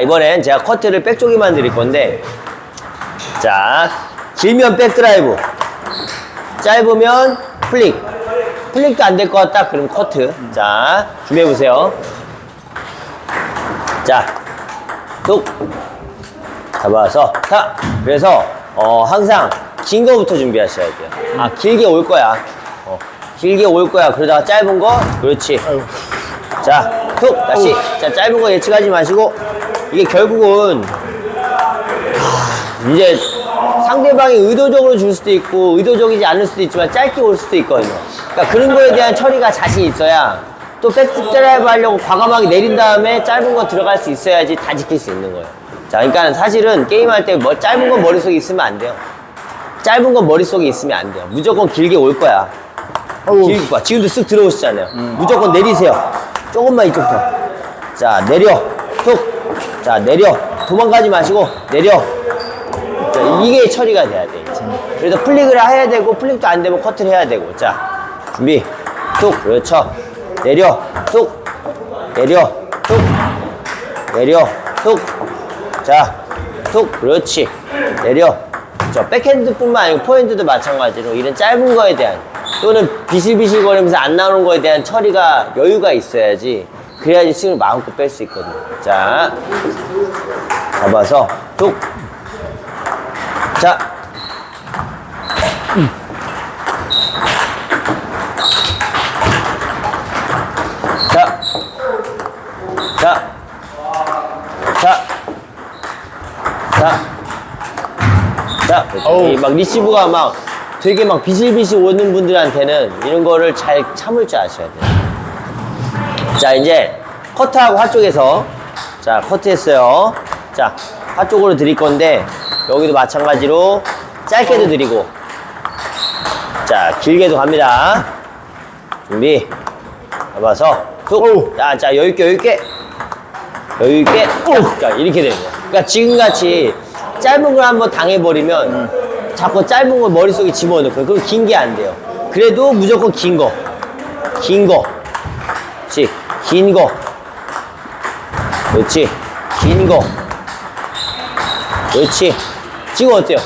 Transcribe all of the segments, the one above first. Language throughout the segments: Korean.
이번엔 제가 커트를 백쪽에만 드릴 건데 자 길면 백드라이브 짧으면 플릭. 플릭도 안 될 것 같다? 그럼 커트. 자 준비해 보세요. 자뚝. 잡아서 자 그래서 어 항상 긴 거부터 준비하셔야 돼요. 아 길게 올 거야. 어, 길게 올 거야. 그러다가 짧은 거? 그렇지. 자, 툭 다시. 자, 짧은 거 예측하지 마시고 이게 결국은 하, 이제 상대방이 의도적으로 줄 수도 있고 의도적이지 않을 수도 있지만 짧게 올 수도 있거든요. 그러니까 그런 거에 대한 처리가 자신 있어야 또 백드라이브 하려고 과감하게 내린 다음에 짧은 거 들어갈 수 있어야지 다 지킬 수 있는 거예요. 자, 그러니까 사실은 게임할 때 뭐 짧은 건 머릿속에 있으면 안 돼요. 짧은 건 머릿속에 있으면 안 돼요. 무조건 길게 올 거야. 길게 봐. 지금도 쓱 들어오시잖아요. 무조건 내리세요. 조금만 이쪽부터. 자, 내려. 툭. 자, 내려. 도망가지 마시고, 내려. 자, 이게 처리가 돼야 돼, 이제. 그래서 플릭을 해야 되고, 플릭도 안 되면 커트를 해야 되고. 자, 준비. 툭. 그렇죠. 내려. 툭. 내려. 툭. 내려. 툭. 자, 툭. 그렇지. 내려. 저 백핸드뿐만 아니고 포핸드도 마찬가지로 이런 짧은 거에 대한 또는 비실비실 거리면서 안 나오는 거에 대한 처리가 여유가 있어야지 그래야지 스윙을 마음껏 뺄 수 있거든요. 자, 잡아서 툭. 자, 자, 자, 자, 자. 자. 이막 리시브가 막 되게 막 비실비실 오는 분들한테는 이런 거를 잘 참을 줄 아셔야 돼요. 자, 이제 커트하고 화 쪽에서 자, 커트했어요. 자, 화 쪽으로 드릴 건데 여기도 마찬가지로 짧게도 드리고 자, 길게도 갑니다. 준비. 잡아서 툭. 자, 자, 여유있게, 여유있게. 여유있게. 자, 자, 이렇게 되는 거야. 그러니까 지금같이 짧은 걸 한번 당해버리면 자꾸 짧은 걸 머릿속에 거예요. 그럼 긴 게 안 돼요. 그래도 무조건 긴 거. 긴 거. 긴 거. 그렇지. 긴 거. 그렇지. 지금 어때요?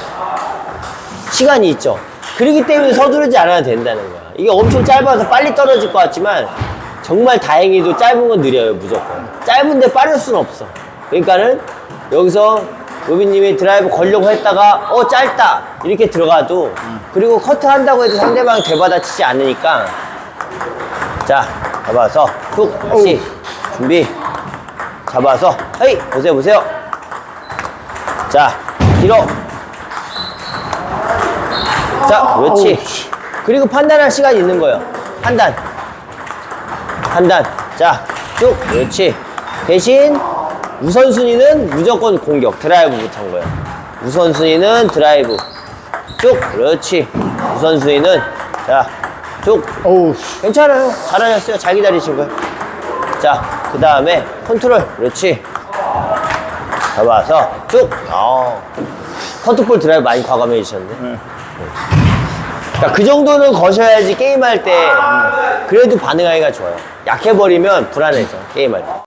시간이 있죠. 그렇기 때문에 서두르지 않아도 된다는 거야. 이게 엄청 짧아서 빨리 떨어질 것 같지만 정말 다행히도 짧은 건 느려요, 무조건. 짧은데 빠를 수는 없어. 그러니까는 여기서 로빈님이 드라이브 걸려고 했다가 어 짧다 이렇게 들어가도 그리고 커트 한다고 해도 상대방이 되받아치지 않으니까 자 잡아서 툭 다시 준비. 잡아서 헤이 보세요 보세요. 자 길어 자 그렇지. 그리고 판단할 시간이 있는 거예요. 판단. 판단. 자쭉 그렇지. 대신 우선순위는 무조건 공격 드라이브부터 한 거예요. 우선순위는 드라이브. 쭉 그렇지. 우선순위는 자 쭉. 어우, 괜찮아요. 잘하셨어요. 잘 기다리신 거예요. 자 그 다음에 컨트롤. 그렇지. 잡아서 쭉. 어. 컨트롤 드라이브 많이 과감해지셨는데 그러니까 그 정도는 거셔야지 게임할 때 그래도 반응하기가 좋아요. 약해버리면 불안해져 게임할 때